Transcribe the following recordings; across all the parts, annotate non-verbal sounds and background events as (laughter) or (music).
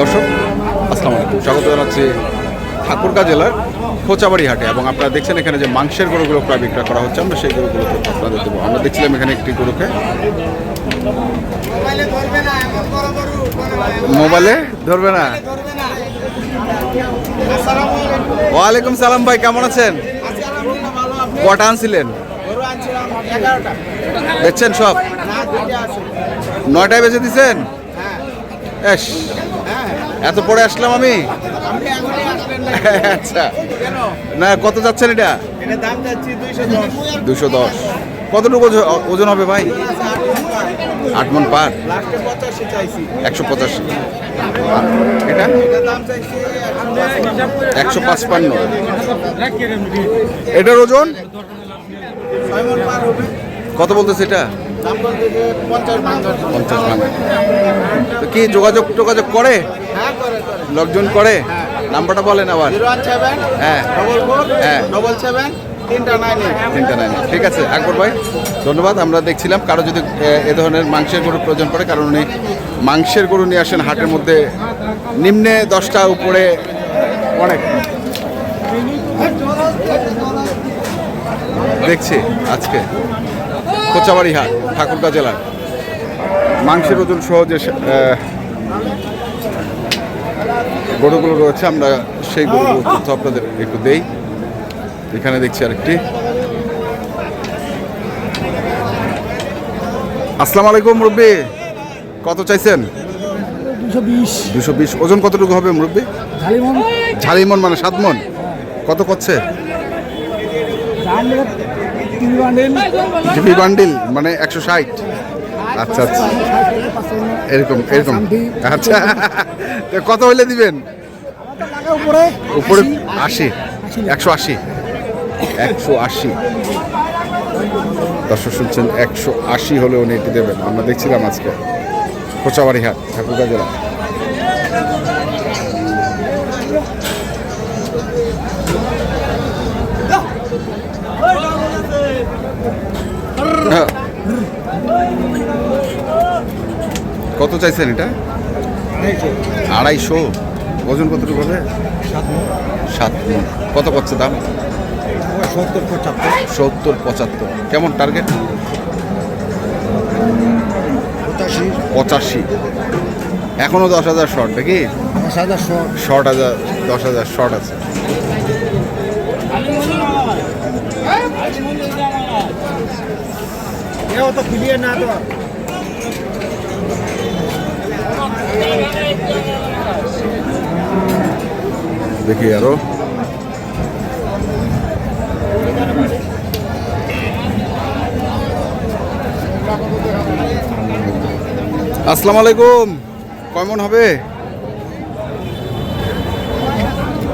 দর্শক, আসসালামু আলাইকুম। স্বাগত জানাচ্ছি ঠাকুরগাঁ জেলার খোঁচাবাড়ি হাটে এবং আপনারা দেখছেন এখানে যে মাংসের গরুগুলো প্রায় বিক্রয় করা হচ্ছে, আমরা সেই গরুগুলো আপনাদের দেবো। আমরা দেখছিলাম এখানে একটি গরুকে। মোবাইলে ধরবে না? ওয়ালাইকুম সালাম ভাই, কেমন আছেন? কটা আনছিলেন? বেচছেন সব? নয়টায় বেচে এস এত পরে আসলাম আমি? আচ্ছা। না কত যাচ্ছেন এটা? দুশো। দশ। কতটুকু ওজ- ওজন হবে ভাই? আট মন পার। একশো পঁচাশি। এটা একশো পাঁচপান্ন। এটার ওজন? কত বলতেছে এটা? পঞ্চাশ তো কি যোগাযোগ টোগাযোগ করে? লোকজন করে? নাম্বারটা বলেন আবার। হ্যাঁ। হ্যাঁ। তিনটা নাইন ঠিক আছে আকবর ভাই ধন্যবাদ। আমরা দেখছিলাম কারও যদি এ, এ ধরনের মাংসের গরু প্রয়োজন পড়ে কারণ উনি মাংসের গরু নিয়ে আসেন হাটের মধ্যে নিম্নে দশটা উপরে অনেক। দেখছি আজকে। কোচাবাড়ি হাট ঠাকুরগাঁ জেলার। মাংসের ওজন সহ যে গরুগুলো রয়েছে আমরা সেই গরুগুলো তথ্য আপনাদের একটু দেই। এখানে দেখছি আরেকটি। আসসালামু আলাইকুম মুরব্বী। কত চাইছেন? দুশো বিশ। দুশো বিশ। ওজন কতটুকু হবে মুরব্বী? ঝালিমন। মানে সাত মন কত করছে? জিপি বান্ডিল মানে একশো ষাট। আচ্ছা আচ্ছা। এরকম এরকম। আচ্ছা। কত হইলে দিবেন? উপরে উপরে আশি, একশো আশি। একশো আশি। দর্শক শুনছেন, একশো আশি হলে উনি এটি দেবেন। আমরা দেখছিলাম আজকে। কোচাবাড়ি হাট, ঠাকুরগাঁ জেলা। চাইছেন এটা? আড়াইশো। ওজন কতটুকু হবে? সাত। কত করছে দাম? সত্তর পঁচাত্তর। সত্তর পঁচাত্তর। কেমন টার্গেট পঁচাশি। পঁচাশি। এখনও দশ হাজার শর্ট নাকি? দশ হাজার শর্ট শর্ট হাজার দশ হাজার শর্ট আছে। তো না তো। দেখি আরও। আসসালামু আলাইকুম। কয়মন হবে?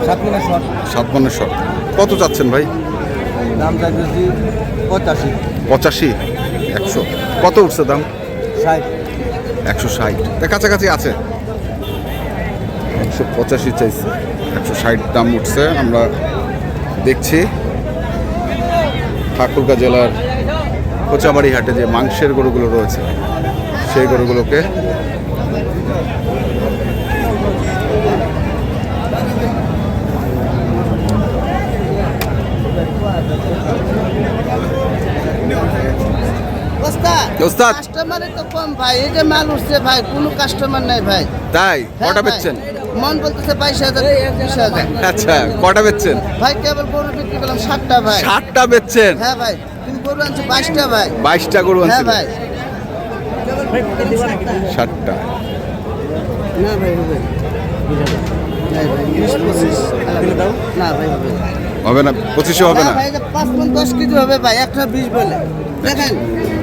সাত মিনিট শর্ট সাত মনের শর্ট কত চাচ্ছেন ভাই? দাম পঁচাশি। পঁচাশি একশো। কত উঠছে দাম? ষাট। একশো ষাট। তা কাছাকাছি আছে। একশো পঁচাশি চাইছে। একশো ষাট দাম উঠছে, আমরা দেখছি। ঠাকুরগাঁ জেলার কোচাবাড়ি হাটে যে মাংসের গরুগুলো রয়েছে, সেই গরুগুলোকে ওস্তাদ? কাস্টমারে তো কম ভাই এই যে মাল উঠছে ভাই কোনো কাস্টমার নাই ভাই। তাই? হ্যাঁ কটা। বেচছেন? মন বলতেছে বাইশ হাজার বিশ হাজার। আচ্ছা কটা বেচছেন? ভাই কেবল গরু বিক্রি করলাম ষাটটা ভাই। ষাটটা বেচছেন? হ্যাঁ ভাই তুমি গরু আনছো বাইশটা ভাই। বাইশটা গরু হ্যাঁ ভাই। ষাটটা না ভাই হবে। না পঁচিশ হবে। না পঁচিশে হবে না? ভাই পাঁচ মন দশ কেজি হবে ভাই একটা বিশ বলে। দেখেন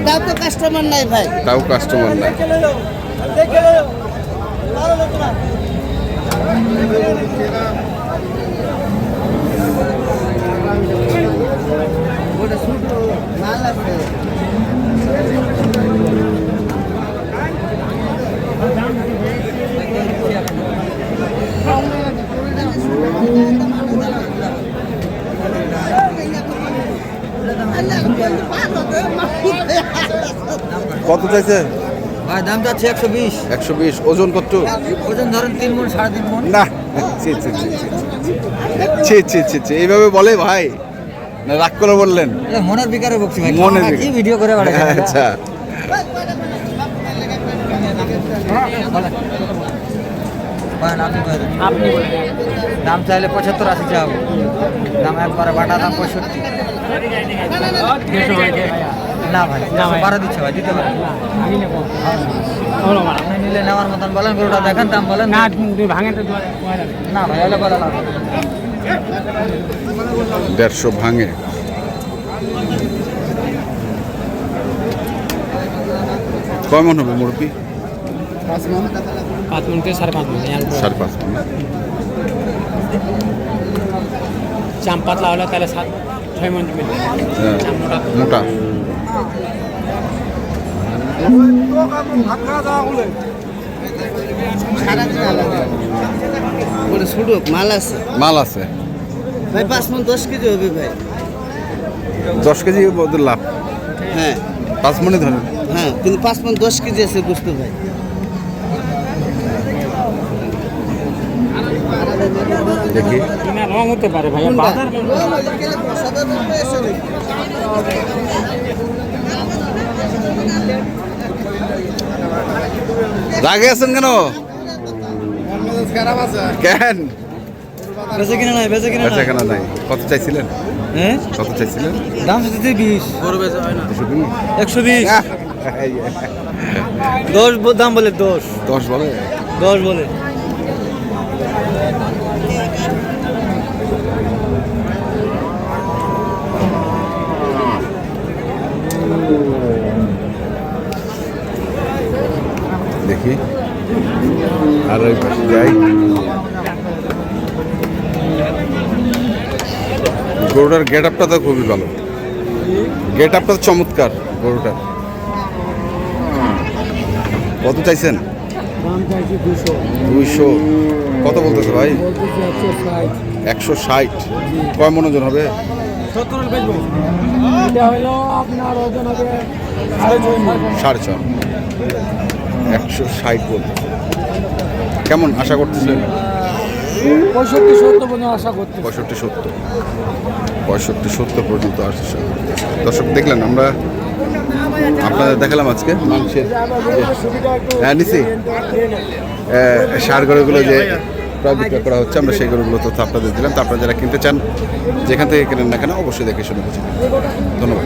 তাও তো কাস্টমার নাই ভাই তাও কাস্টমার না মাল আছে কত চাইছে? ভাই দাম যাচ্ছে একশো বিশ। একশো বিশ। ওজন কত? ওজন ধরেন তিন মন সাড়ে তিন মন। না। ছি ছি ছি ছি, ছি ছি ছি ছি এইভাবে বলে ভাই। না রাগ করে বললেন। মনের বিকারে বকছি ভাই। মনের ভিডিও করে? আচ্ছা। আপনি দাম চাইলে পঁচাত্তর আশি চাও দাম একবারে বাটা দাম পঁয়ষট্টি। না ভাই বারো দিচ্ছে ভাই দিতে পারেন আপনি নিলে নেওয়ার মতন বলেন গরুটা দেখেন দাম বলেন। না না ভাই হলে বলেন দেড়শো ভাঙে। কয় মন হবে মুরব্বী? পাঁচ মন থেকে সাড়ে পাঁচ মন সাড়ে পাঁচ মন। না? চাম পাতলা হলে তাহলে সাত মন হ্যাঁ, মোটা। মাল আছে। মাল আছে। ভাই পাঁচ মন দশ কেজি হবে ভাই। দশ কেজি লাভ। হ্যাঁ। পাঁচ মনে ধরেন। হ্যাঁ কিন্তু পাঁচ মন দশ কেজি আছে বুঝতে ভাই। দেখি। রং হতে পারে ভাই বাজার রাগে আছেন কেন? কেন? বেঁচে কিনা নাই বেঁচে কিনা কেন নাই। কত চাইছিলেন? হ্যাঁ কত চাইছিলেন? দাম বিশ। দুশো বিশ? একশো বিশ। (laughs) দশ দাম বলে দশ। দশ বলে? দশ বলে। দেখি। আর ওই পাশে যাই। গরুটার গেট আপটা তো খুবই ভালো। গেট আপটা তো চমৎকার গরুটার। কত চাইছেন? দুইশো। কত বলতেছে ভাই? একশো ষাট। কয় মনোজন হবে? এটা হলো আপনার ওজন হবে সাড়ে ছয় সাড়ে ছ একশো ষাট বলতে কেমন আশা করতেছেন? পঁয়ষট্টি সত্তর পর্যন্ত আশা করতে পঁয়ষট্টি সত্তর। পঁয়ষট্টি সত্তর পর্যন্ত আসে দর্শক দেখলেন আমরা আপনাদের দেখালাম আজকে মাংসের হ্যাঁ নিছি সার গরুগুলো যে প্রায় বিক্রয় করা হচ্ছে আমরা সেই গরুগুলো তথ্য আপনাদের দিলাম। তো আপনারা যারা কিনতে চান যেখান থেকে কেনেন না কেন অবশ্যই দেখে শুনে বুঝে ধন্যবাদ।